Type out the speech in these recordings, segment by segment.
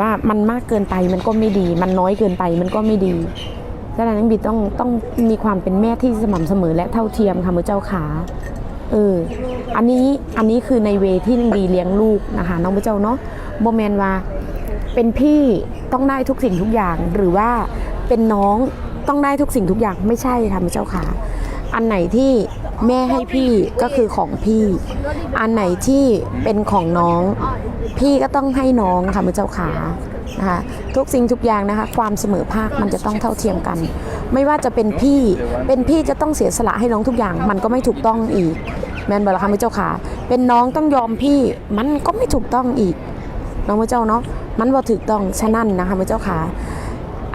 ว่ามันมากเกินไปมันก็ไม่ดี มันน้อยเกินไปมันก็ไม่ดีฉะนั้นบีต้องต้องมีความเป็นแม่ที่สม่ำเสมอและเท่าเทียมค่ะมือเจ้าขาเอออันนี้อันนี้คือในเวที่บีเลี้ยงลูกนะคะน้องมือเจ้าเนาะโบแมนว่าเป็นพี่ต้องได้ทุกสิ่งทุกอย่างหรือว่าเป็นน้องต้องได้ทุกสิ่งทุกอย่างไม่ใช่ค่ะมือเจ้าขา อันไหนที่แม่ให้พี่ก็คือของพี่ อันไหนที่เป็นของน้อง พี่ก็ต้องให้น้องค่ะมือเจ้าขานะคะทุกสิ่งทุกอย่างนะคะ ความเสมอภาคมันจะต้องเท่าเทียมกัน ไม่ว่าจะเป็นพี่เป็นพี่จะต้องเสียสละให้น้องทุกอย่าง มันก็ไม่ถูกต้องอีก แมนบอกแล้วค่ะมือเจ้าขาเป็นน้องต้องยอมพี่มันก็ไม่ถูกต้องอีก น้องมือเจ้าเนาะมันบ่าถูกต้องฉะนั้นนะคะมือเจ้าขา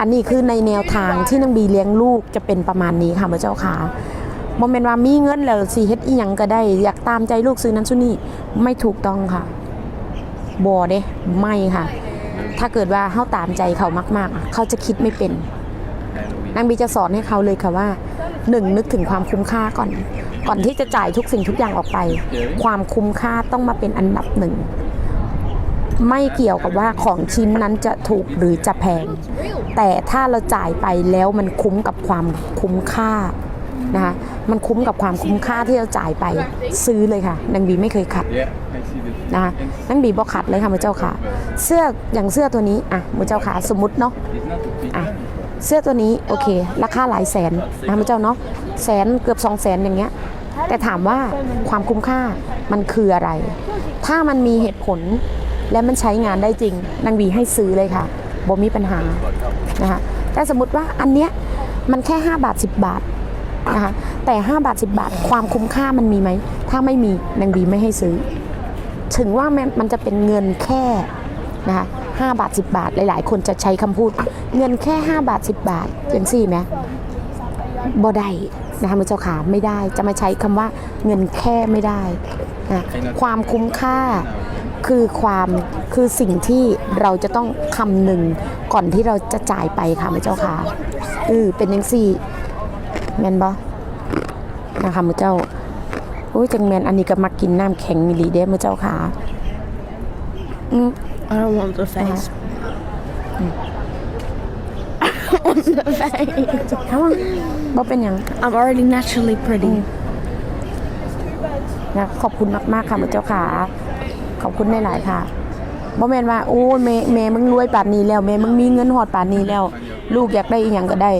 อันนี้คือในแนวทางที่นางบีเลี้ยงลูกจะเป็นประมาณนี้ค่ะมือเจ้าขา โมเมนว่ามีเงินแล้วสิเฮ็ดอีหยังก็ได้ อยากตามใจลูกซื้อนั้นซื้อนี่ไม่ถูกต้องค่ะบอเด้ไม่ค่ะ ถ้าเกิดว่าเขาตามใจเขามาก ๆ เขาจะคิดไม่เป็นนางบีจะสอนให้เขาเลยค่ะว่าหนึ่งนึกถึงความคุ้มค่าก่อน ก่อนที่จะจ่ายทุกสิ่งทุกอย่างออกไป ความคุ้มค่าต้องมาเป็นอันดับหนึ่ง ไม่เกี่ยวกับว่าของชิ้นนั้นจะถูกหรือจะแพง แต่ถ้าเราจ่ายไปแล้วมันคุ้มกับความคุ้มค่า นะคะมันคุ้มกับความคุ้มค่าที่เราจ่ายไปซื้อเลยค่ะนางบีไม่เคยขัด Yeah, I see this. นะคะนางบีบอกขัดเลยค่ะมือเจ้าค่ะเสื้ออย่างเสื้อตัวนี้อะมือเจ้าค่ะสมมติเนาะ It's not too big. อะเสื้อตัวนี้โอเค ราคาหลายแสนนะพระเจ้าเนาะแสนเกือบสองแสนอย่างเงี้ยแต่ถามว่าความคุ้มค่ามันคืออะไร ถ้ามันมีเหตุผลและมันใช้งานได้จริงนางบีให้ซื้อเลยค่ะบ่มีปัญหานะคะแต่สมมติว่าอันเนี้ยมันแค่ 5 บาท 10 บาท นะคะแต่ 5 บาท 10 บาท ความคุ้มค่ามันมีไหม ถ้าไม่มีนางบีไม่ให้ซื้อ ถึงว่ามันจะเป็นเงินแค่นะคะ5บาท 10 บาท หลาย ๆ คนจะใช้คำพูด เงินแค่ 5 บาท 10 บาทอย่างสี่ไหมบ่ได้นะคะมือเจ้าขาไม่ได้จะมาใช้คำว่าเงินแค่ไม่ได้นะความคุ้มค่าคือความคือสิ่งที่เราจะต้องคำหนึ่งก่อนที่เราจะจ่ายไปค่ะมือเจ้าขาเออเป็นยังสี่ แมนบอนะคะมือเจ้าโอ้ยจังแมนอันนี้ก็มากินน้ำแข็งมิลีเด้มือเจ้าขาอืม I don't want the face. I want the face. เขาว่าบ่เป็นหยัง I'm already naturally pretty. นะขอบคุณมากๆค่ะมือเจ้าขาขอบคุณหลายๆค่ะบ่แม่นว่าโอ้ยแม่แม่มึงรวยป่านนี้แล้วแม่มึงมีเงินหอดป่านนี้แล้ว ลูกอยากได้อีหยังก็ได้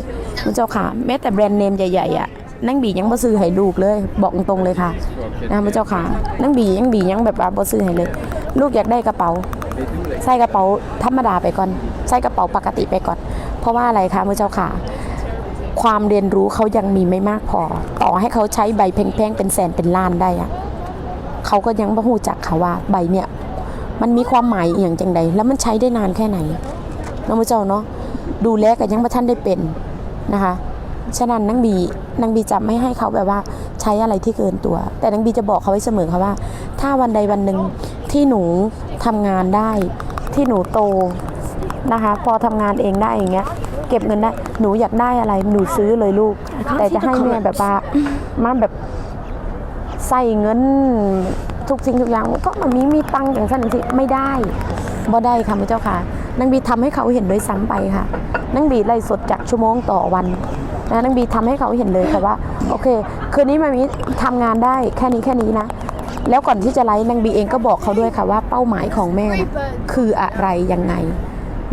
มือเจ้าขาแม้แต่แบรนด์เนมใหญ่ๆอะนั่งบียังบ่ซื้อให้ลูกเลย บอกตรงๆเลยค่ะนะมือเจ้าขานั่งบียังบียังแบบว่าบ่ซื้อให้เลย ลูกอยากได้กระเป๋า ใส่กระเป๋าธรรมดาไปก่อน ใส่กระเป๋าปกติไปก่อน เพราะว่าอะไรคะมือเจ้าขาความเรียนรู้เขายังมีไม่มากพอ ต่อให้เขาใช้ใบแพงๆเป็นแสนเป็นล้านได้อะเขาก็ยังไม่รู้จักค่ะว่าใบเนี่ย มันมีความหมายอหย่างจังใดแล้วมันใช้ได้นานแค่ไหนน้องมือเจ้าเนาะดูแลกันยังบ่ท่านได้เป็น นะคะฉะนั้นนางบีนางบีจะไม่ให้เขาแบบว่าใช้อะไรที่เกินตัว แต่นางบีจะบอกเขาไว้เสมอค่ะว่า ถ้าวันใดวันหนึ่งที่หนูทำงานได้ ที่หนูโตนะคะ พอทำงานเองได้อย่างเงี้ย เก็บเงินได้หนูอยากได้อะไรหนูซื้อเลยลูก แต่จะให้แม่แบบว่ามาแบบใส่เงินทุกสิ่งทุกอย่างก็มันมีมีตังค์อย่างสั้นสิไม่ได้บ่ได้ค่ะพระเจ้าค่ะ นางบีทำให้เขาเห็นโดยซ้ำไปค่ะนางบีไล่สดจากชั่วโมงต่อวันนะนางบีทำให้เขาเห็นเลยค่ะว่าโอเค คืนนี้มามีทำงานได้แค่นี้แค่นี้นะ แล้วก่อนที่จะไลฟ์นางบีเองก็บอกเขาด้วยค่ะว่าเป้าหมายของแม่คืออะไรยังไง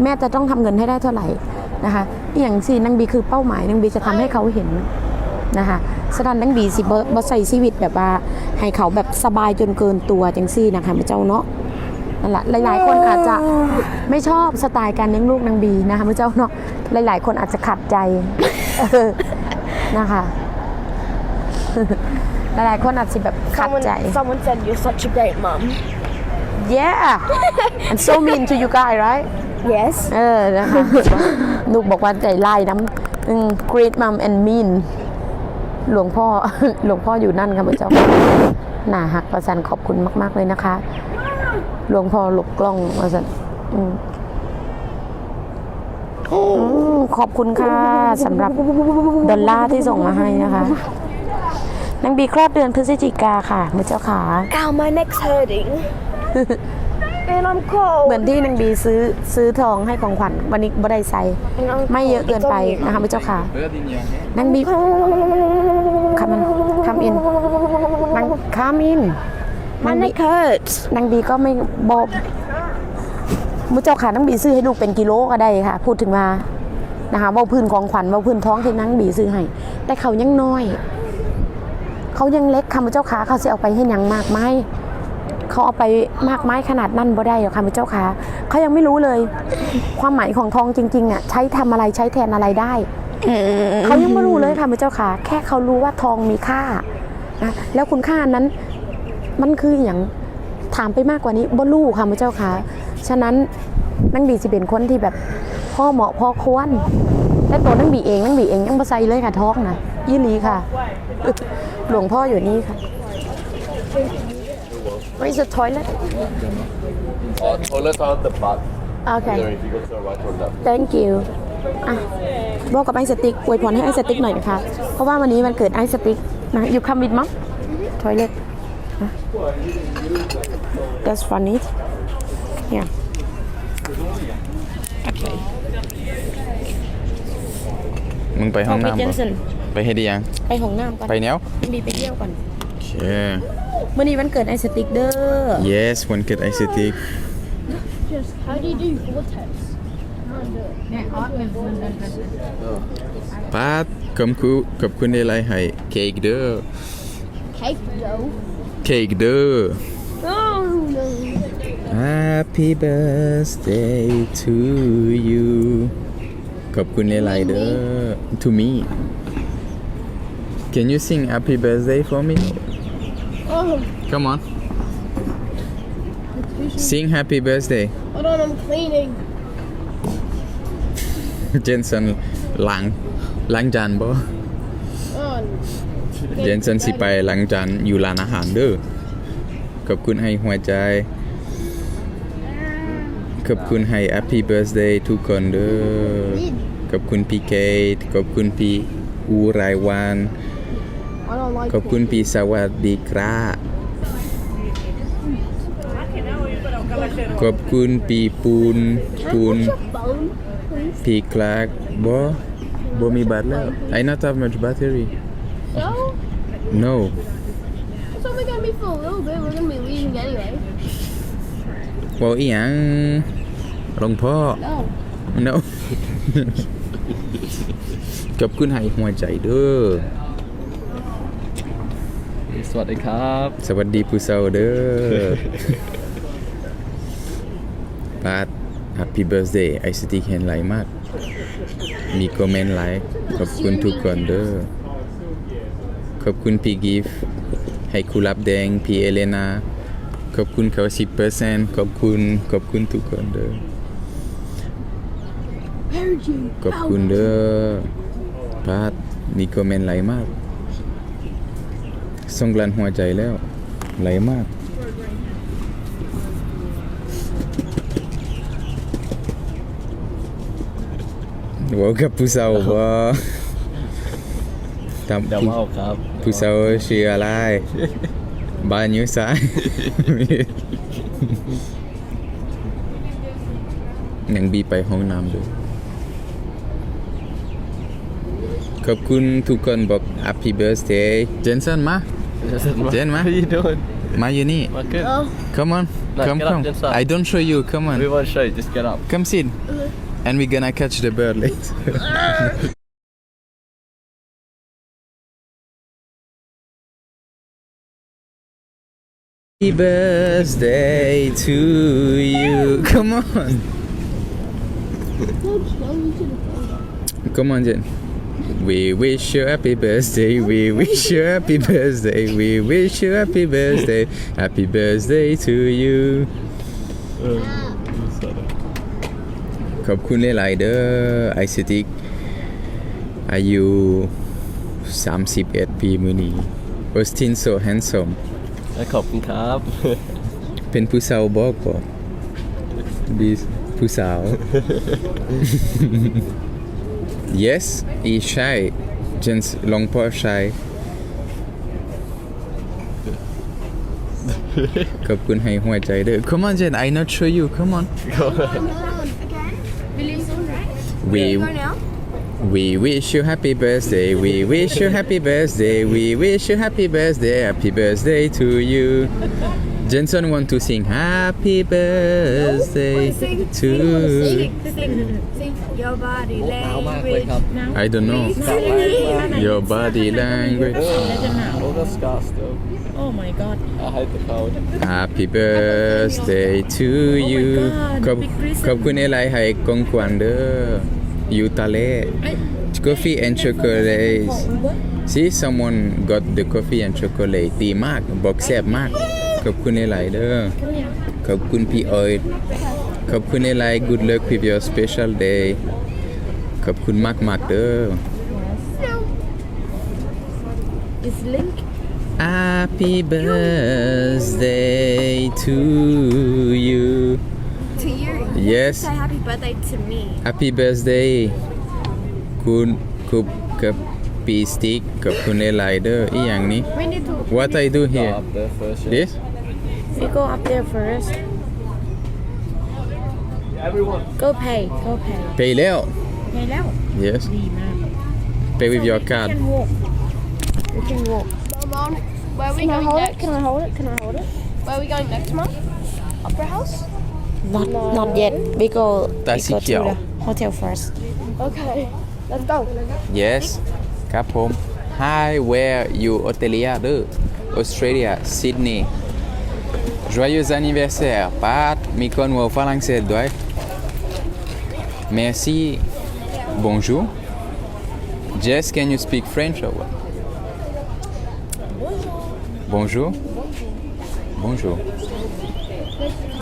แม่จะต้องทำเงินให้ได้เท่าไหร่นะคะอย่างสี่นางบีคือเป้าหมายนางบีจะทำให้เขาเห็นนะคะสดันนางบีสิบ่บ่ใส่ชีวิตแบบว่าให้เขาแบบสบายจนเกินตัวจังซี่นะคะพระเจ้าเนาะ นั่นแหละหลาย ๆ คนอาจจะไม่ชอบสไตล์การเลี้ยงลูกนางบีนะคะพระเจ้าเนาะหลาย ๆ คนอาจจะขัดใจเออนะคะหลาย ๆ คนอาจจะแบบขัด Someone, ใจ someone said you're such a great mom. yeah and so mean to you guys right Yes. เออนะคะลูกบอกว่าใจไล่น้ำอืม great mom and mean หลวงพ่อหลวงพ่ออยู่นั่นค่ะพระเจ้าหนาหักประสันขอบคุณมาก ๆ เลยนะคะ หลวงพ่อหลบกล้องประสันอืมอืมขอบคุณค่ะสำหรับดอลลาร์ที่ส่งมาให้นะคะนางบีคลอดเดือนพฤศจิกาค่ะพระเจ้าขา Ow, my neck's hurting. And I'm cold. เหมือนที่นางบีซื้อซื้อทองให้ของขวัญวันนี้บ่ได้ใส่ไม่เยอะเกินไปนะคะพระเจ้าค่ะนางบีคำมันคำอินนางคำอิน My neck hurts. นางบีก็ไม่บอกมุเจ้าค่ะนางบีซื้อให้ลูกเป็นกิโลก็ได้ค่ะ พูดถึงมานะคะเว่าพื้นของขวัญเว่าพื้นท้องที่นางบีซื้อให้ แต่เขายังน้อย เขายังเล็กค่ะมุเจ้าค่ะเขาจะเอาไปให้หยังมากไหมเขาเอาไปมากไม้ขนาดนั้นบ่ได้หรอกค่ะมุเจ้าค่ะเขายังไม่รู้เลย ความหมายของทองจริงๆอะใช้ทำอะไรใช้แทนอะไรได้เขายังไม่รู้เลยค่ะมุเจ้าค่ะ แค่เขารู้ว่าทองมีค่านะแล้วคุณค่านั้น มันคืออย่างถามไปมากกว่านี้บ่รู้ค่ะมุเจ้าค่ะ ฉะนั้นนังบีสิเป็นคนที่แบบพ่อเหมาะพ่อควรและตัวนังบีเองนังบีเองยังบ่ใส่เลยค่ะท้องนะยี่หลีค่ะ หลวงพ่ออยู่นี่ค่ะ Where is the toilet? Uh, toilet on the back. Okay There, if you go to the right or left. thank you อะบอกกับไอสติ๊กอวยพรให้ไอสติ๊กหน่อยนะคะ เพราะว่าวันนี้มันเกิดไอสติ๊กนะอยู่คัมวิดมั้งทอยเล็ต that's funny yeah มึงไปห้องน้ำเจบ่นสันไปเฮ็ดอีหยัง ไปห้องน้ำก่อนไปแนวดีไปเที่ยวก่อนโอเควันนี้วันเกิดไอสติ๊กเด้อ yes วันเกิดไอซิติก How do you do vortex? ปาดขอบคุณขอบคุณในไลน์ให้เค้กเด้อ Cake dough. เค้กเด้อ Oh no. Happy birthday to you ขอบคุณในไลน์เด้อ to me Can you sing happy birthday for me Oh, Come on Sing happy birthday hold on, I'm cleaning. เจนสันล้างล้างจานบ่ Oh, เจนสันสิไปล้างจานอยู่ร้านอาหารเด้อขอบคุณให้หัวใจ ขอบคุณให้ Happy Birthday ทุกคนเด้อขอบคุณพี่เกตขอบคุณพี่อูรายวัน ขอบคุณพี่สวัสดีครับขอบคุณพี่ปูนปูนพี่คลากบ่บ่มีบัตรแล้ว I not have much battery no it's only gonna be for a little bit. We're gonna be leaving anyway. บ่อีหยังหลวงพ่อ No. no ขอบคุณให้หัวใจเด้อ สวัสดีครับ สวัสดีผู้เฒ่าเด้อ ปาด Happy Birthday ไอสติกเห็นหลายมาก มีคอมเมนต์หลายขอบคุณทุกคนเด้อ ขอบคุณพี่กิฟต์ให้คุรับแดงพี่เอเลนาขอบคุณเขา10%ขอบคุณขอบคุณทุกคนเด้อขอบคุณเด้อพาดมีคอมเมนต์ไหลมากส่งกลันหัวใจแล้วไหลมากว้าวกับผู้สาวบ่ ทำ เดี๋ยวมาเอาครับ ผู้สาวชื่ออะไร บ้านอยู่ซ้าย ยังบีไปห้องน้ำด้วย ขอบคุณทุกคนบอก Happy Birthday เจนสันมา เจนมา How you doing มาอยู่นี่ มาขึ้น Oh, Come on No, come get up, come Jensen. I don't show you come on We want to show you, just get up come sit and we're gonna catch the bird later Happy birthday to you come on Come on, Jen. We wish you happy birthday. We wish you happy birthday. We wish you happy birthday. Happy birthday to you. ขอบคุณหลายๆเด้อไอซิติกอายุ31 ปีมือนี้ Austin so handsome และขอบคุณครับ เป็นผู้สาวบอกบ่บีผู้สาว yes อีใช่เจนส์ลองพ่อใช่ขอบคุณให้หัวใจเด้อ Come on Jen I not show you Come on we we wish you happy birthday we wish you happy birthday we wish you happy birthday happy birthday to you Jensen want to sing happy birthday to Sing your body หนาวมากเลยครับ I don't know your body language โอ้ก็สกาสเตอร์ Oh my god I hate the cold Happy birthday to you God, ขอบ big reason ขอบคุณอะไรให้กองควันเด้อ ยูตาเล่ coffee and chocolate see someone got the coffee and chocolate ดีมากบอกแซ่บมาก ขอบคุณอะไรเด้อ ขอบคุณพี่ออยขอบคุณอะไร good luck with your special day ขอบคุณมากมากๆเด้อ Is Link Happy birthday to you to you? Yes Say happy birthday to me. Happy birthday คุณคุบกับปีสติกกับคุณเอไลเดอร์อีอย่างนี้ We need to. What I do Go here up there first yeah. This we go up there first Everyone go pay go pay ไปแล้ว ไปแล้ว Yes ดีมาก Pay with your card can walk we can walk Mom, where are we Can I going hold it? next? Can I hold it? Can I hold it? Where are we going next, Mom? Opera House? not not yet we go ตา we สี go เขียว to the hotel first Okay, let's go. Yes ครับผม Hi where you ออสเตรเลียเด้อออสเตรเลียซิดนีย์ Joyeux anniversaire ปาดมีคนว่าฝรั่งเศสด้วย Merci Bonjour Jess can you speak French or what Bonjour Bonjour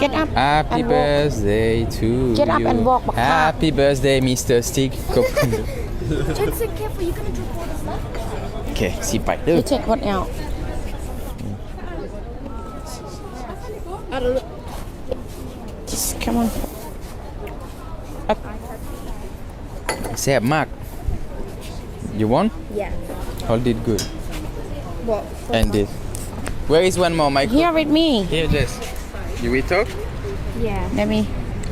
get up Happy and walk birthday to Get up you. and walk, Baka. Happy birthday Mr. Stick ขอบคุณ Jensen, careful, you're gonna drop all this left. โอเคสิไปเด้อ you check what out just come on แซ่บมาก You want Yeah. Hold it good What? and this Where is one more mic here with me Here Jess You will talk Yeah. let me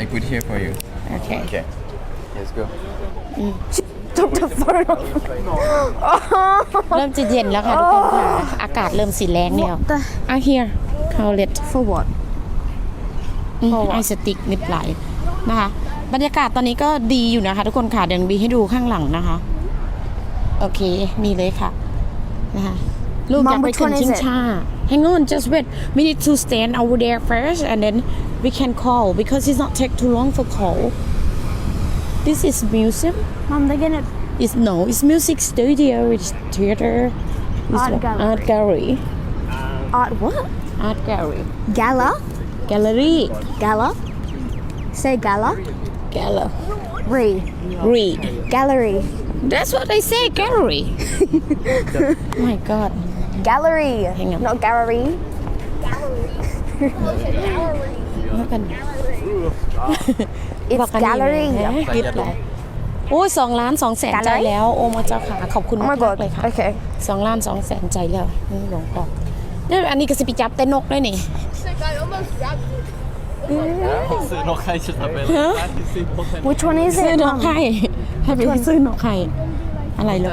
I put here for you okay Okay Let's go Took the phone off. เริ่มจะเย็นแล้วค่ะทุกคนค่ะ อากาศเริ่มสีแรงแล้ว the อะ here hold it For what? ไอสติกนิดไหลนะคะ บรรยากาศตอนนี้ก็ดีอยู่นะคะ ทุกคนค่ะ เดี๋ยวบีให้ดูข้างหลังนะคะ โอเคนี่เลยค่ะ นะคะ ลูกอยากไป Mom, which ขึ้น one is ชิง it? ชา Hang on just wait we need to stand over there first and then we can call because it's not take too long for call this is museum Mom, they're gonna. It's no, it's music studio, it's theater, it's Art what- gallery. art gallery, Art what? art gallery, Gala? gallery, Gala? Say gala. gala, Re. read. Gallery. That's what I say, gallery. My God, Gallery. Hang on. Not gallery. แล้วกัน It's บอกกัน gallery. นะยึดเลยโอ้ยสองล้านสองแสนใจ Gallery? แล้ว โอ้มาเจ้าค่ะขอบคุณ Oh มาก my god. ๆเลยค่ะ Okay. สองล้านสองแสนใจแล้วนี่หลวงพ่อเนี่ยอันนี้ก็สิไปจับแต่นกด้วยนี่ Sick, I almost grabbed you. ซื้อนกให้ฉันทำเป็น Which one is ซื้อ it? นก Mom? ไข่ให้ไปซื้อนกไข่ อะไรเลย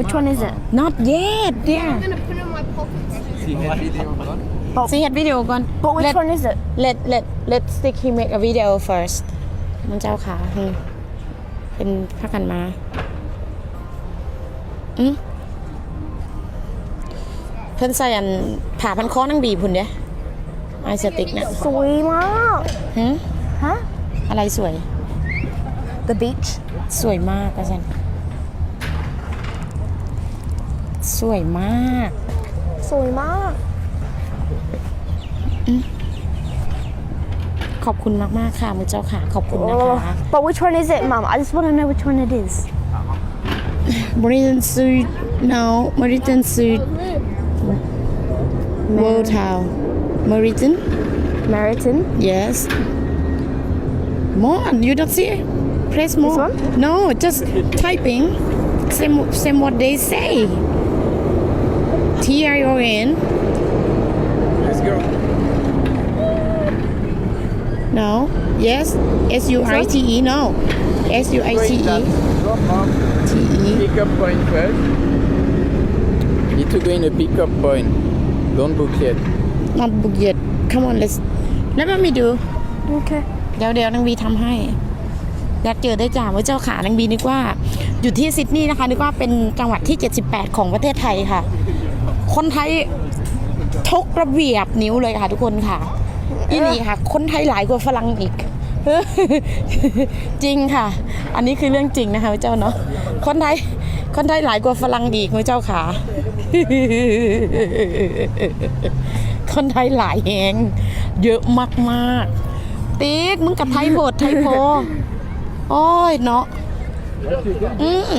Which one is it? not yet dear I'm gonna put it in my pocket. ซีเห็นวิดีโอก่อนสิเฮ็ดวิดีโอก่อน But which Let- one is it? let let let stick him make a video first มันเจ้าขาอืมเป็นพักกันมาอืมเพิ่นใส่อันผ่าพันคอนั่งบีบพุ่นเด้ไอสติกเนี่ย Sweet mom. หึ Huh? อะไรสวย The beach. สวยมากอาจารย์ สวยมาก Sweet mom. ขอบคุณมากๆค่ะมือเจ้าค่ะ ขอบคุณนะคะ Oh, but which one is it, mom? I just want to know which one it is. บริษัทซูด no บริษัทซูด World Town Meriton Meriton. yes more you don't see it press more one? no just typing same same what they say T I O N Let's go no yes S U I T E no S U I T E Drop off. T E Pick up point first. Need to go in a pick up point. Don't book yet. not book yet come on let's let me do Okay. เดี๋ยวเดี๋ยวนางบีทำให้อยากเจอได้จ้าว่าเจ้าขานางบีนึกว่า อยู่ที่ซิดนีย์นะคะนึกว่าเป็นจังหวัดที่ 78 ของประเทศไทยค่ะ คนไทยทุกระเบียบนิ้วเลยค่ะทุกคนค่ะอีนี่ค่ะ คนไทยหลายกว่าฝรั่งอีก จริงค่ะ อันนี้คือเรื่องจริงนะคะเจ้าเนาะคนไทยคนไทยหลายกว่าฝรั่งอีกเจ้าค่ะคนไทยหลายแหงเยอะมากๆติ๊กมึงกับไทยโบดไทยโพโอ้ยเนาะอืม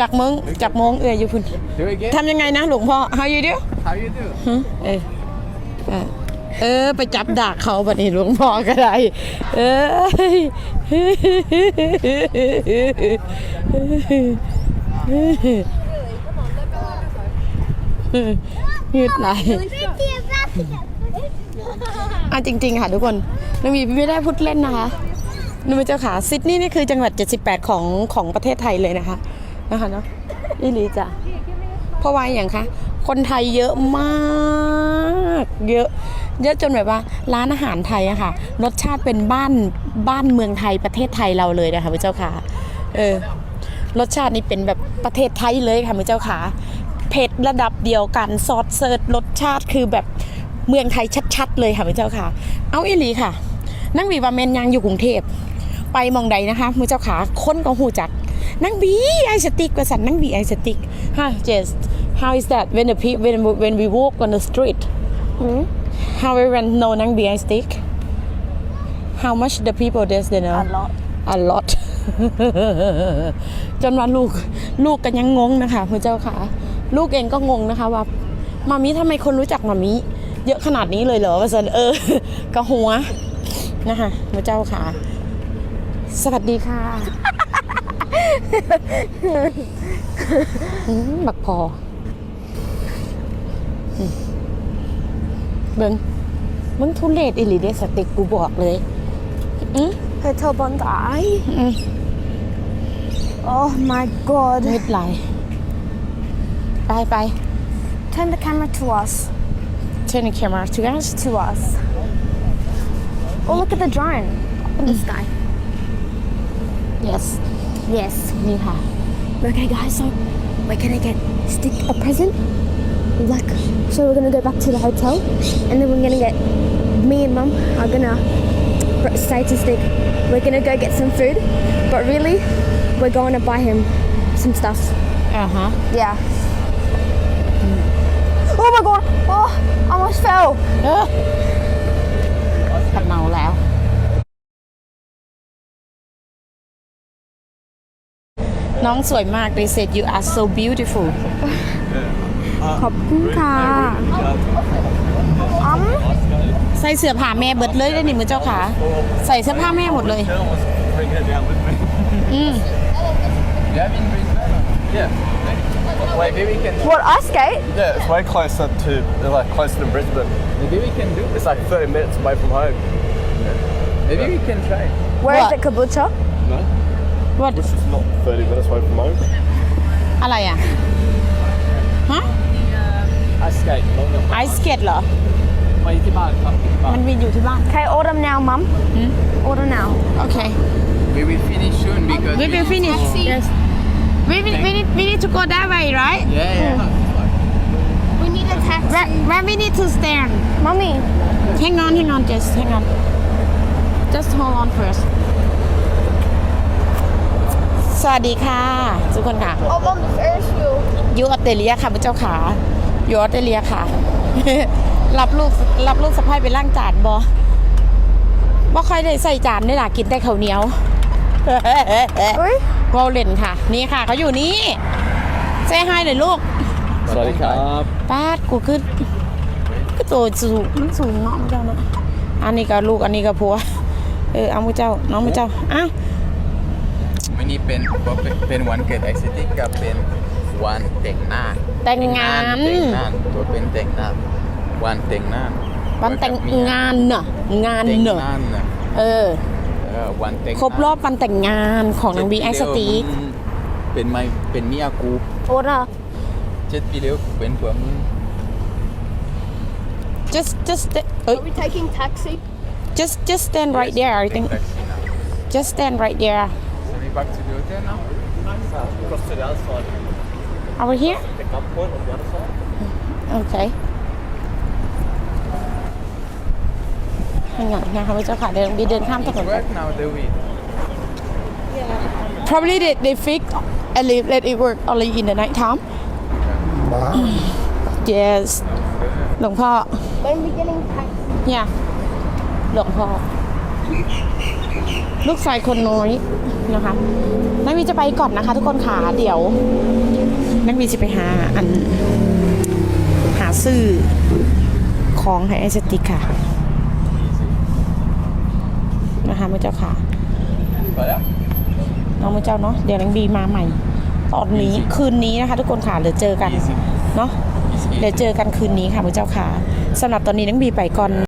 จากเมืองจากมงเอืออยู่พุ่น Do it again. ทำยังไงนะหลวงพ่อ how you do How you do? เออเออเออ ไปจับดากเขาบัดนี้หลวงพ่อก็ได้ เออยืดไหล อะจริงๆค่ะทุกคนน้องมีไม่ได้พูดเล่นนะคะน้องมีเจ้าขาซิดนีย์นี่คือจังหวัด 78 ของของประเทศไทยเลยนะคะ นะคะเนาะอีหลีจ้ะเพราะว่าอย่างคะคนไทยเยอะมาก เยอะ เยอะจนแบบว่า ร้านอาหารไทยอะค่ะ รสชาติเป็นบ้านบ้านเมืองไทยประเทศไทยเราเลยนะคะพระเจ้าค่ะ เออ รสชาตินี่เป็นแบบประเทศไทยเลยค่ะพระเจ้าค่ะเผ็ดระดับเดียวกันซอสเซิร์ชรสชาติคือแบบเมืองไทยชัด ๆ เลยค่ะพระเจ้าค่ะ เอาอีหลีค่ะ นั่งวีวาเมนยังอยู่กรุงเทพไปมองใดนะคะมือเจ้าขาคนก็หูจัก นั่งบีไอสติกกว่าสันนั่งบีไอสติกฮะ just how is that when the pe- when when we walk on the street how everyone know นั่งบีไอสติก how much the people does they know A lot. a lot จนว่าลูกลูกกันยังงงนะคะพระเจ้าค่ะ ลูกเองก็งงนะคะว่ามามิทำไมคนรู้จักมามิเยอะขนาดนี้เลยเหรอว่าสันเออก็หัวนะคะพระเจ้าค่ะ สวัสดีค่ะ อืมบักพออืมเบิ้งมึงทุเลศอิลิเดสติกกูบอกเลย อืม Hotel Bondi. อืม Oh my god. มืดไหลไปไป Turn the camera to us. turn the camera to us To us. Oh, look at the drone up in the sky. yes Yes. นี่ค่ะ Okay, guys, so we're gonna get stick a present. Like, so we're gonna go back to the hotel, and then we're gonna get. Me and Mum are gonna br- say to Stick, we're gonna go get some food, but really, we're going to buy him some stuff. อ่าฮะ Yeah. Oh my god! Oh, I almost fell. เออขัดเมาแล้ว น้องสวยมาก they said you are so beautiful ขอบคุณค่ะ Um, ใส่เสื้อผ้าแม่เบิดเลยได้นี่มือเจ้าขาใส่เสื้อผ้าแม่หมดเลย Bring her down with me. อืม You have in Brisbane? Yeah. Wait, maybe we can. what ice skate? Yeah, it's way closer to, they're like closer to Brisbane. Maybe we can do. It's like 30 minutes away from home. Maybe we can try. Where is What? it, Kabucha? No? what It's not 30 minutes away from home. อะไรอ่ะ ฮะ I skate. ไอสเกตเหรอ ไปที่บ้านครับที่บ้าน มันมีอยู่ที่บ้าน Okay, order now, Mum. Order now. โอเค We will finish soon because. we will finish yes we we we need we need to go that way right Yeah, yeah. We need a taxi. where where we need to stand Mummy, hang on hang on just hang on just hold on first สวัสดีค่ะ ทุกคนค่ะ I'm on the Ferris wheel. อยู่ออสเตรเลียค่ะพระเจ้าขาอยู่ออสเตรเลียค่ะ รับลูกรับลูกสะพ้ายไปล้างจานบอบ่ค่อยได้ใส่จานได้ล่ะกินแต่ข้าวเหนียวเฮ้ย วอลเลนค่ะ นี่ค่ะเขาอยู่นี่เซฮายเลยลูกสวัสดีครับป้าดกูคือก็ตัวสูงมันสูงเนาะพระเจ้าเนาะอันนี้ก็ลูกอันนี้ก็ผัว เออเอามือเจ้าน้องมือเจ้าอ้าววันนี้ เป็นเป็นวันเกิดไอซิตี้กับเป็นวันแต่งหน้าแต่งงานแต่งงานตัวเป็นแต่งหน้าวันแต่งหน้าวันแต่งงานเนอะงานแต่งเนอะงานน่ะเออเออวันแต่งครบรอบวันแต่งงานของนางบีไอสตีกมึงเป็นไม่เป็นเมียกู Order. เจ็ดปีแล้วกูเป็นผัวมึง just just เอ้ย Are we taking taxi? just just stand right there I think Taxi now. just stand right there So we back to the hotel now? Cross to the other side. over here Pick up point on the other side. okay ยังไงนะคะพระเจ้าค่ะเดินบีเดินข้ามถนนไป Work now, the way. probably they they fix and they let it work only in the night time yes หลวงพ่อ When we getting taxi? เนี่ยหลวงพ่อ ลูกชายคนน้อยนะคะนักวีจะไปก่อนนะคะ ทุกคนค่ะเดี๋ยวนักวีจะไปหาอัน หาซื้อของให้ไอสติกค่ะ นะคะมือเจ้าค่ะ Voilà. น้องมือเจ้าเนาะเดี๋ยวนังบีมาใหม่ ตอนนี้คืนนี้นะคะ ทุกคนค่ะเดี๋ยวเจอกันเนาะ It's เดี๋ยวเจอกันคืนนี้ค่ะมือเจ้าค่ะสำหรับตอนนี้นังบีไปก่อน